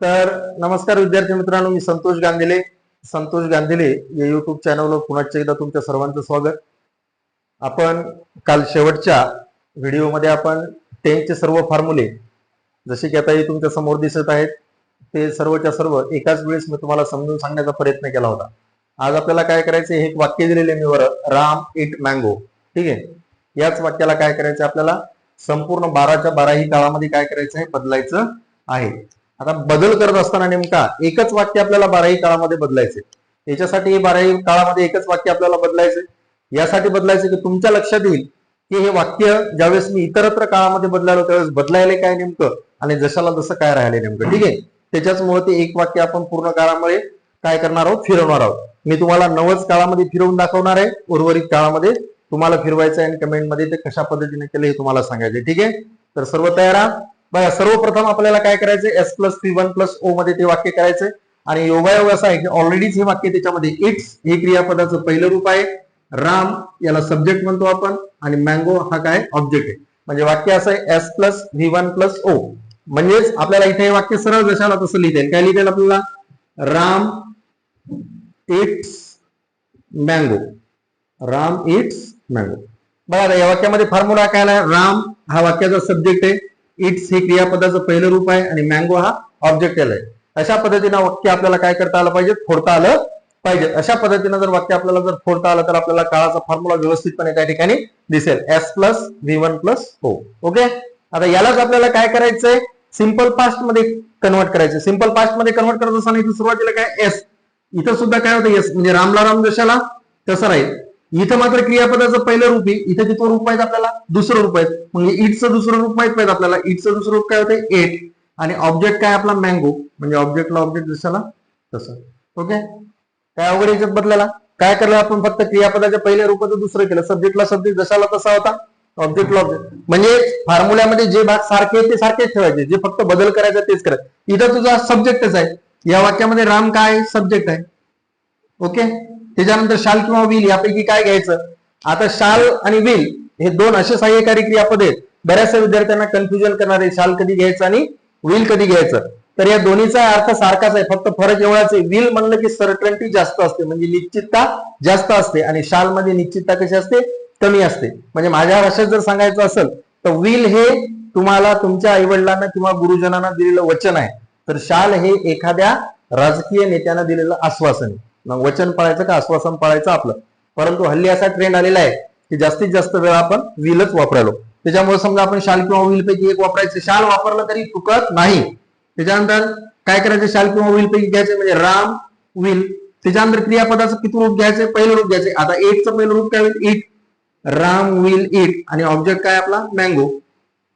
तर नमस्कार विद्यार्थी मित्रांनो मी संतोष गांधीले संतोष गांधीले या युट्यूब चॅनलवर पुन्हा एकदा तुमच्या सर्वांचं स्वागत. आपण काल शेवटच्या व्हिडिओमध्ये आपण टेनचे सर्व फॉर्म्युले जसे की आता हे तुमच्यासमोर दिसत आहेत ते सर्वच्या सर्व एकाच वेळेस मी तुम्हाला समजून सांगण्याचा प्रयत्न केला होता. आज आपल्याला काय करायचं हे एक वाक्य दिलेले मी वर राम इट मँगो. ठीक आहे? याच वाक्याला काय करायचं आपल्याला? संपूर्ण बाराच्या बाराही काळामध्ये काय करायचं आहे? बदलायचं आहे. आता बदल करत असताना नेमका एकच वाक्य आपल्याला बाराही काळामध्ये बदलायचे याच्यासाठी हे बाराही काळामध्ये एकच वाक्य आपल्याला बदलायचे यासाठी बदलायचे की तुमच्या लक्षात येईल की हे वाक्य ज्यावेळेस मी इतरत्र काळामध्ये बदलायलो त्यावेळेस बदलायला काय नेमकं? आणि जशाला जसं काय राहिले नेमकं? ठीक आहे? त्याच्याचमुळे ते एक वाक्य आपण पूर्ण काळामध्ये काय करणार आहोत? फिरवणार आहोत. मी तुम्हाला नवच काळामध्ये फिरवून दाखवणार आहे. उर्वरित काळामध्ये तुम्हाला फिरवायचं आहे आणि कमेंटमध्ये ते कशा पद्धतीने केलं हे तुम्हाला सांगायचे ठीक आहे? तर सर्व तयार बघा सर्वप्रथम आपल्याला काय करायचं S plus three one plus O मध्ये ते वाक्य करायचंय. आणि योगायोग असा आहे की ऑलरेडीच हे वाक्य त्याच्यामध्ये इट्स हे क्रियापदाचं पहिलं रूप आहे. राम याला सब्जेक्ट म्हणतो आपण. आणि मँगो हा काय? ऑब्जेक्ट आहे. म्हणजे वाक्य असं आहे S plus V one plus O म्हणजेच आपल्याला इथे हे वाक्य सरळ जशाला तसं लिहिता येईल. काय लिहिता येईल आपल्याला? Ram eats mango Ram eats mango बघा या वाक्यामध्ये फॉर्म्युला काय आलाय राम हा वाक्याचा सब्जेक्ट आहे. इट्स हे क्रियापदाचं पहिलं रूप आहे आणि मँगो हा ऑब्जेक्ट आहे. अशा पद्धतीनं वाक्य आपल्याला काय करता आलं पाहिजे? फोडता आलं पाहिजे. अशा पद्धतीनं जर वाक्य आपल्याला जर फोडता आलं तर आपल्याला काळाचा फॉर्म्युला व्यवस्थितपणे त्या ठिकाणी दिसेल. S plus V one plus O okay आता यालाच आपल्याला काय करायचंय? सिंपल पास्टमध्ये कन्वर्ट करायचं सिंपल पास्टमध्ये कन्वर्ट करत असताना इथे सुरुवातीला काय? एस इथं सुद्धा काय होतं? एस म्हणजे रामला राम जशाला तसं राहील. इथं मात्र क्रियापदाचं पहिलं रूप आहे. इथं किती रूप माहीत आपल्याला दुसरं रूप आहे म्हणजे इटचं दुसरं रूप माहीत पाहिजे आपल्याला. इटचं दुसरं रूप काय होतं एट आणि ऑब्जेक्ट काय आपला? मँगो म्हणजे ऑब्जेक्टला ऑब्जेक्ट जशाला तसं. ओके काय अवघड याच्यात बदलायला? काय केलं आपण फक्त क्रियापदाच्या पहिल्या रूपाचं दुसरं केलं? सब्जेक्टला सब्जेक्ट जशाला तसा होता ऑब्जेक्टला ऑब्जेक्ट म्हणजे फॉर्म्युल्यामध्ये जे भाग सारखे ते सारखेच ठेवायचे. जे फक्त बदल करायचा तेच करायचं इथं तुझा सब्जेक्टच आहे. या वाक्यामध्ये राम काय? सब्जेक्ट आहे. ओके त्याच्यानंतर शाल किंवा व्हील यापैकी काय घ्यायचं? आता शाल आणि व्हील हे दोन असे सहाय्यकारी क्रियापद आहेत. बऱ्याचशा विद्यार्थ्यांना कन्फ्युजन करणारे शाल कधी घ्यायचं आणि व्हील कधी घ्यायचं? तर या दोन्हीचा अर्थ सारखाच आहे. फक्त फरक एवढाच आहे. व्हील म्हणलं की सर्टन्टी जास्त असते. म्हणजे निश्चितता जास्त असते. आणि शाल मध्ये निश्चितता कशी असते? कमी असते. म्हणजे माझ्या भाषेत जर सांगायचं असेल तर व्हील हे तुम्हाला तुमच्या आईवडिलांना किंवा गुरुजनांना दिलेलं वचन आहे. तर शाल हे एखाद्या राजकीय नेत्यांना दिलेलं आश्वासन आहे. मग वचन पाळायचं का आश्वासन पाळायचं आपलं? परंतु हल्ली असा ट्रेंड आलेला आहे की जास्तीत जास्त वेळा आपण विलच वापरायलो. त्याच्यामुळे समजा आपण शाल किंवा विल पैकी एक वापरायचं शाल वापरलं तरी चुकत नाही. त्याच्यानंतर काय करायचं? शाल किंवा विल पैकी घ्यायचं म्हणजे राम विल त्याच्यानंतर क्रियापदाचं किती रूप घ्यायचं? पहिलं रूप घ्यायचं. आता एटचं पहिलं रूप काय होईल? इट राम विल इट आणि ऑब्जेक्ट काय आपला? मँगो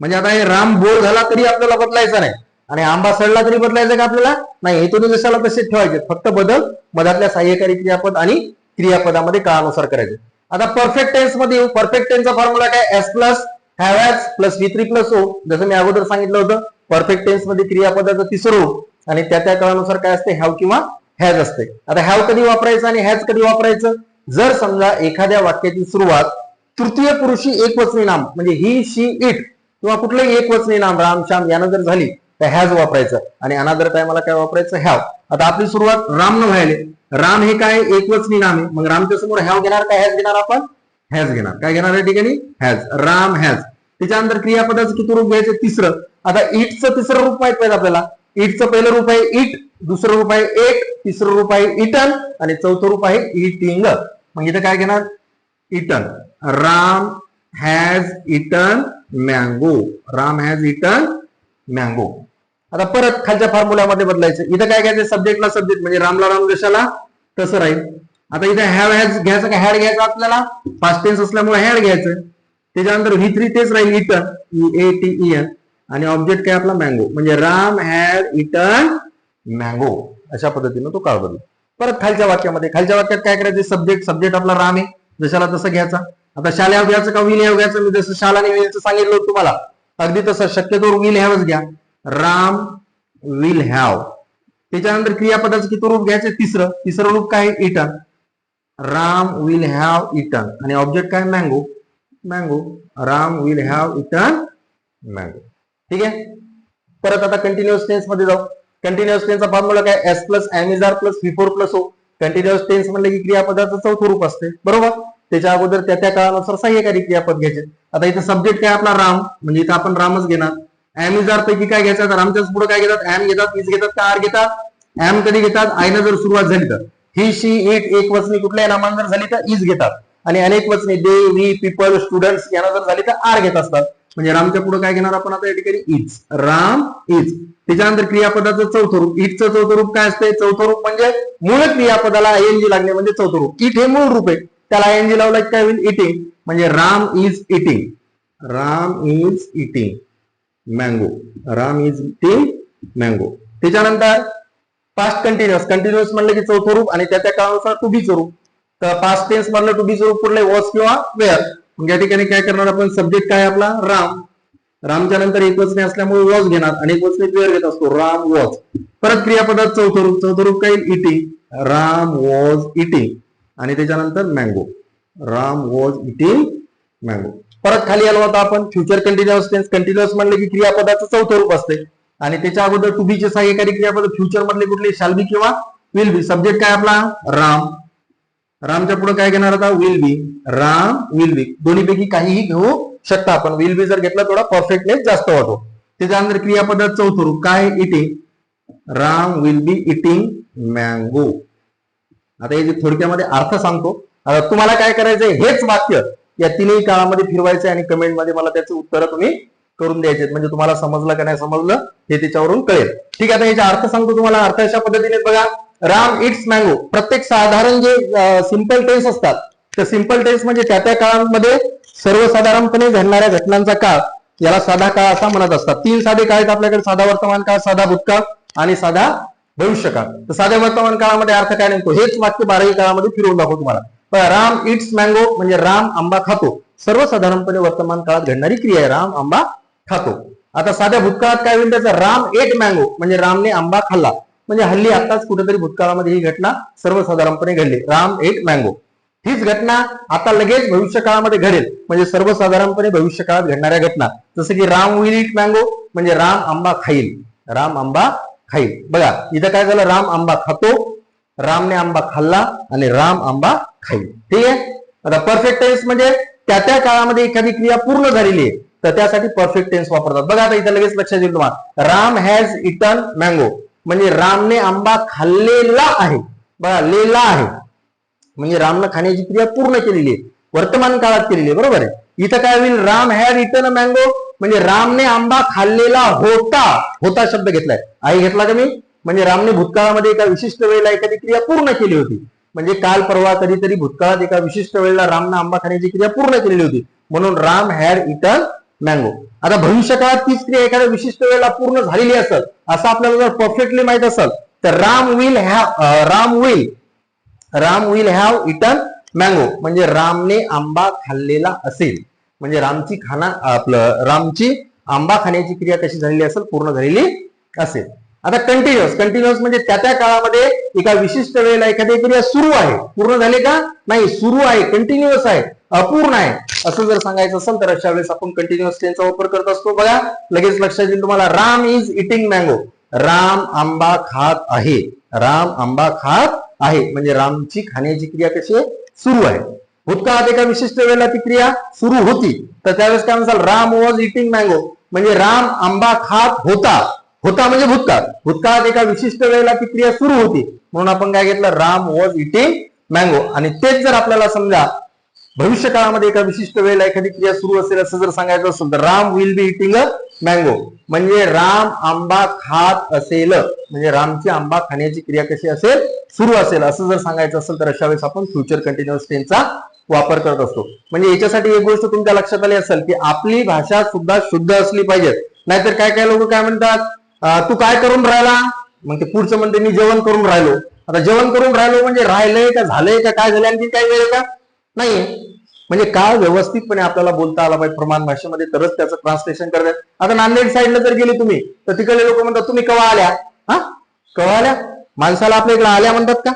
म्हणजे आता हे राम बोर झाला तरी आपल्याला बदलायचा नाही. आणि आंबा सडला तरी बदलायचं का आपल्याला? नाही हे तुम्ही जशाला तसेच ठेवायचे. फक्त बदल मधातल्या सहाय्यकारी क्रियापद आणि क्रियापदामध्ये काळानुसार करायचे. आता परफेक्ट टेन्समध्ये येऊ. परफेक्ट टेन्सचा फॉर्म्युला काय? S plus have S plus V three plus O जसं मी अगोदर सांगितलं होतं परफेक्ट टेन्समध्ये क्रियापदाचं तिसरं आणि त्या त्या काळानुसार काय असते? हॅव किंवा हॅज असते. आता हॅव कधी वापरायचं आणि हॅज कधी वापरायचं? जर समजा एखाद्या वाक्याची सुरुवात तृतीय पुरुषी एकवचनी नाम म्हणजे ही शी इट किंवा कुठलंही एकवचनी नाम राम श्याम यानं जर झाली तर हॅज वापरायचं. आणि अनादर टायमाला काय वापरायचं? हॅव आता आपली सुरुवात राम न व्हायले. राम हे काय? एकवचनी नाम आहे. मग रामच्या समोर हॅव घेणार काय? हॅज घेणार आपण? हॅज घेणार. काय घेणार या ठिकाणी? हॅज राम हॅज त्याच्यानंतर क्रियापदाचं किती रूप घ्यायचं? तिसरं. आता इटचं तिसरं रूप माहीत पाहिजे आपल्याला. इटचं पहिलं रूप आहे इट दुसरं रूप आहे एट तिसरं रूप आहे इटन आणि चौथं रूप आहे इटिंग. मग इथं काय घेणार? Eaten. Ram has eaten mango. Ram has eaten mango आता परत खालच्या फॉर्म्युल्यामध्ये बदलायचं. इथं काय घ्यायचं? सब्जेक्टला सब्जेक्ट म्हणजे रामला राम जशाला तसं राहील. आता इथे हॅव हॅज घ्यायचं का? हॅड घ्यायचं आपल्याला? फास्ट टेन्स असल्यामुळे हॅड घ्यायचं. त्याच्यानंतर ही थ्री तेच राहील eaten A T E N आणि ऑब्जेक्ट काय आपला? मँगो म्हणजे राम हॅड इटन मँगो अशा पद्धतीनं तो काळ बदल परत खालच्या वाक्यामध्ये. खालच्या वाक्यात काय करायचं? सब्जेक्ट सब्जेक्ट आपला राम आहे. जशाला तसं घ्यायचा. आता शाल घ्यायचं का विल घ्यायचं मी जसं शाला आणि सांगितलं होतं तुम्हाला. अगदी तसं शक्यतो विल हॅवच घ्या. राम विल हॅव त्याच्यानंतर क्रियापदाचं किती रूप घ्यायचं? तिसरं. तिसरं रूप काय? Eaten Ram will have eaten आणि ऑब्जेक्ट काय? Mango mango Ram will have eaten mango ठीक आहे? परत आता कंटिन्युअस टेन्समध्ये जाऊ. कंटिन्युअस टेन्सचा फॉर्म्युला काय? S plus am is are plus four plus O continuous tense म्हणलं की क्रियापदाचं चौथं रूप असते बरोबर? त्याच्या अगोदर त्या त्या काळानुसार सहाय्यकारी क्रियापद घ्यायचे. आता इथं सब्जेक्ट काय आपला राम म्हणजे इथं आपण रामच घेणार. एम इजार पैकी काय घ्यायचं? तर रामच्याच पुढे काय घेतात? एम घेतात इज घेतात का आर घेतात? एम कधी घेतात? आयनं जर सुरुवात झाली तर. ही शी इट एक वचनी कुठल्याही नामान जर झाली तर इज घेतात. आणि अनेक वचनी दे वी पीपल स्टुडंट्स यांना जर झाली तर आर घेत असतात. म्हणजे रामच्या पुढे काय घेणार आपण आता या ठिकाणी? इज राम इज त्याच्यानंतर क्रियापदाचं चौथं रूप. इटचं चौथं रूप काय असते चौथं रूप म्हणजे मूळ क्रियापदाला आयएनजी लागणे म्हणजे चौथं रूप. इट हे मूळ रूप आहे. त्याला आयएनजी लावला काय होईल? इटिंग म्हणजे Ram is eating Ram is eating mango Ram is eating mango त्याच्यानंतर पास्ट कंटिन्युअस कंटिन्युअस म्हणलं की चौथं रूप आणि त्या त्या काळानुसार टू बी रूप. तर पास्ट टेन्स म्हणलं टू बी रूप पुढले वॉस किंवा वेअर मग या ठिकाणी काय करणार आपण? सब्जेक्ट काय आपला? राम. रामच्या नंतर एक वचने असल्यामुळे वॉज घेणार आणि एक वचने वेअर घेत असतो. राम वॉज परत क्रियापदात चौथं रूप. चौथं रूप काय? इटिंग राम वॉज इटिंग आणि त्याच्यानंतर mango Ram was eating mango परत खाली आलो होता आपण. फ्युचर कंटिन्युअस टेन्स कंटिन्युअस म्हणलं की क्रियापदाचं चौथं रूप असते. आणि त्याच्या अगोदर टू बीचे सहाय्यकारी क्रियापद फ्युचर मधले कुठले? शाल बी किंवा विल बी सब्जेक्ट काय आपला? राम. रामच्या पुढे काय घेणार आता? Will be Ram will be दोन्हीपैकी काहीही घेऊ शकता आपण. विल बी जर घेतला थोडा परफेक्टनेस जास्त होतो त्याच्यानंतर क्रियापदात चौथं रूप काय? Eating Ram will be eating mango आता याची थोडक्यामध्ये अर्थ सांगतो तुम्हाला काय करायचंय हेच वाक्य या तिन्ही काळामध्ये फिरवायचं आणि कमेंटमध्ये मला त्याचं उत्तर तुम्ही करून द्यायचे म्हणजे तुम्हाला समजलं का नाही समजलं हे त्याच्यावरून कळेल. ठीक आहे आता याचा अर्थ सांगतो तुम्हाला अर्थ अशा पद्धतीने बघा. राम इट्स मँगो प्रत्येक साधारण जे सिंपल टेन्स असतात तर सिंपल टेन्स म्हणजे त्या त्या काळामध्ये सर्वसाधारणपणे घडणाऱ्या घटनांचा काळ. याला साधा काळ असा म्हणत असतात. तीन साधे काळ आहेत आपल्याकडे साधा वर्तमान काळ साधा भूतकाळ आणि साधा भविष्यकाळ तर साध्या वर्तमान काळामध्ये अर्थ काय नेमतो हेच वाक्य बारावी काळामध्ये फिरवून दाखवतो तुम्हाला. राम इट्स मँगो म्हणजे राम आंबा खातो. सर्वसाधारणपणे वर्तमान काळात घडणारी क्रिया आहे राम आंबा खातो. आता साध्या भूतकाळात काय होईल त्याचा? राम एट मँगो म्हणजे रामने आंबा खाल्ला. म्हणजे हल्ली आताच कुठेतरी भूतकाळामध्ये ही घटना सर्वसाधारणपणे घडली. राम एट मँगो हीच घटना आता लगेच भविष्य काळामध्ये घडेल. म्हणजे सर्वसाधारणपणे भविष्य काळात घडणाऱ्या घटना. जसं की राम विल इट मँगो म्हणजे राम आंबा खाईल. राम आंबा खाईल बघा इथं काय झालं? राम आंबा खातो. रामने आंबा खाल्ला आणि राम आंबा खाईल ठीक आहे? आता परफेक्ट टेन्स म्हणजे त्या त्या काळामध्ये एखादी क्रिया पूर्ण झालेली आहे तर त्यासाठी परफेक्ट टेन्स वापरतात. बघा आता इथं लगेच लक्षात येईल तुम्हाला. राम हॅज इटन मँगो म्हणजे रामने आंबा खाल्लेला आहे. बघा लेला आहे. म्हणजे रामनं खाण्याची क्रिया पूर्ण केलेली आहे. वर्तमान काळात केलेली आहे. बरोबर आहे? इथं काय होईल? राम हॅड इटन मँगो म्हणजे रामने आंबा खाल्लेला होता. होता शब्द घेतलाय. आई घेतला का मी? म्हणजे रामने भूतकाळामध्ये एका विशिष्ट वेळेला एखादी क्रिया पूर्ण केली होती. म्हणजे काल परवा कधीतरी भूतकाळात एका विशिष्ट वेळेला रामनं आंबा खाण्याची क्रिया पूर्ण केलेली होती. म्हणून राम हॅड इटन मँगो आता भविष्यकाळात तीच क्रिया एखाद्या विशिष्ट वेळेला पूर्ण झालेली असेल असं आपल्याला जर परफेक्टली माहीत असेल तर Ram will have Ram will Ram will have eaten mango म्हणजे रामने आंबा खाल्लेला असेल. म्हणजे रामची खाना आपलं रामची आंबा खाण्याची क्रिया कशी झालेली असेल पूर्ण झालेली असेल. आता कंटिन्युअस कंटिन्युअस म्हणजे त्या त्या काळामध्ये एका विशिष्ट वेळेला एखादी क्रिया सुरू आहे. पूर्ण झाली का? नाही सुरू आहे कंटिन्युअस आहे अपूर्ण आहे. असं जर सांगायचं असेल तर अशा वेळेस आपण कंटिन्युअस टेनचा वापर करत असतो. बघा लगेच लक्षात येईल तुम्हाला Ram is eating mango Ram आंबा खात आहे. राम आंबा खात आहे. म्हणजे रामची खाण्याची क्रिया कशी आहे? सुरू आहे. भूतकाळात एका विशिष्ट वेळेला ती क्रिया सुरू होती. तर त्यावेळेस काय म्हणसाल राम वॉज इटिंग मँगो म्हणजे राम आंबा खात होता. होता म्हणजे भूतकाळ. भूतकाळात एका विशिष्ट वेळेला ती क्रिया सुरू होती. म्हणून आपण काय घेतलं राम वॉज इटिंग मँगो आणि तेच जर आपल्याला समजा भविष्य काळामध्ये एका विशिष्ट वेळेला एखादी क्रिया सुरू असेल असं जर सांगायचं असेल तर Ram will be eating a mango म्हणजे राम आंबा खात असेल म्हणजे रामची आंबा खाण्याची क्रिया कशी असेल? सुरू असेल. असं जर सांगायचं असेल तर अशा वेळेस आपण फ्युचर कंटिन्युअस टेनचा वापर करत असतो. म्हणजे याच्यासाठी एक गोष्ट तुमच्या लक्षात आली असेल की आपली भाषा सुद्धा शुद्ध असली पाहिजे. नाहीतर काय काय लोक काय म्हणतात? तू काय करून राहिला? मग ते पुढचं म्हणते मी जेवण करून राहिलो. आता जेवण करून राहिलो म्हणजे राहिलंय का झालंय का काय झालं आणखी काय वेळ का? नाही म्हणजे काळ व्यवस्थितपणे आपल्याला बोलता आला पाहिजे प्रमाण भाषेमध्ये तरच त्याचं ट्रान्सलेशन करतात. आता नांदेड साईडला जर गेली तुम्ही तर तिकडले लोक म्हणतात तुम्ही कवा आल्या? हा? कवा आल्या? माणसाला आपल्या इकडे आल्या म्हणतात का?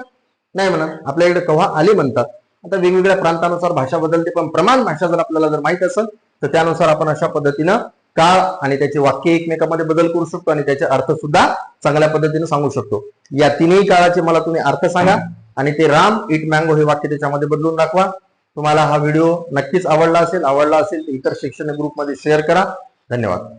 नाही म्हणा आपल्या इकडे कवा आली म्हणतात. आता वेगवेगळ्या प्रांतानुसार भाषा बदलते पण प्रमाण भाषा जर आपल्याला जर माहीत असेल तर त्यानुसार आपण अशा पद्धतीनं काळ आणि त्याचे वाक्य एकमेकामध्ये बदल करू शकतो आणि त्याचे अर्थ सुद्धा चांगल्या पद्धतीने सांगू शकतो. या तिन्ही काळाचे मला तुम्ही अर्थ सांगा आणि ते राम इट मँगो हे वाक्य त्याच्यामध्ये बदलून दाखवा. तुम्हाला हा व्हिडिओ नक्कीच आवडला असेल आवडला असेल इतर शिक्षण ग्रुपमध्ये शेअर करा. धन्यवाद.